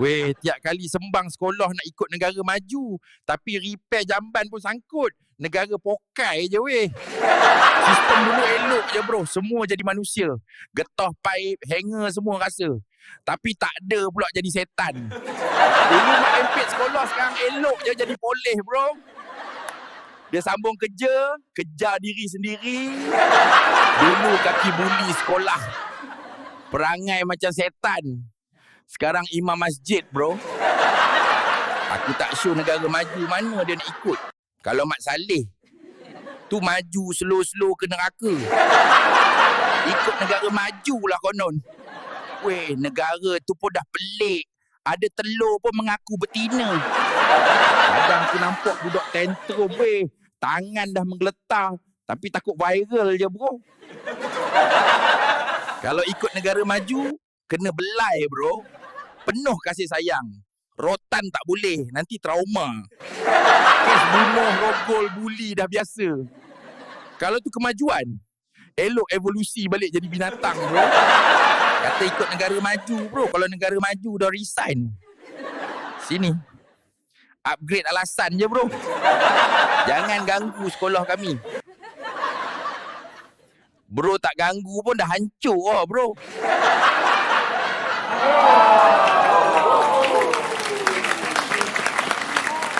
Weh, tiap kali sembang sekolah nak ikut negara maju. Tapi repair jamban pun sangkut. Negara pokai je weh. Sistem dulu elok je bro. Semua jadi manusia. Getah paip, hanger semua rasa. Tapi tak ada pula jadi setan. Dulu mak empit sekolah sekarang elok je jadi polis bro. Dia sambung kerja, kejar diri sendiri. Dulu kaki buli sekolah. Perangai macam setan. Sekarang imam masjid bro. Aku tak sure negara maju mana dia nak ikut. Kalau Mat Saleh tu maju slow-slow ke neraka. Ikut negara maju lah konon. Weh, negara tu pun dah pelik. Ada telur pun mengaku betina. Kadang aku nampak budak tantrum weh. Tangan dah menggeletar. Tapi takut viral je bro. Kalau ikut negara maju, kena belai bro. Penuh kasih sayang. Rotan tak boleh, nanti trauma. Kes bunuh, rogol, buli dah biasa. Kalau tu kemajuan, elok evolusi balik jadi binatang bro. Kata ikut negara maju bro. Kalau negara maju dah resign. Sini. Upgrade alasan je bro. Jangan ganggu sekolah kami. Bro tak ganggu pun dah hancur oh bro.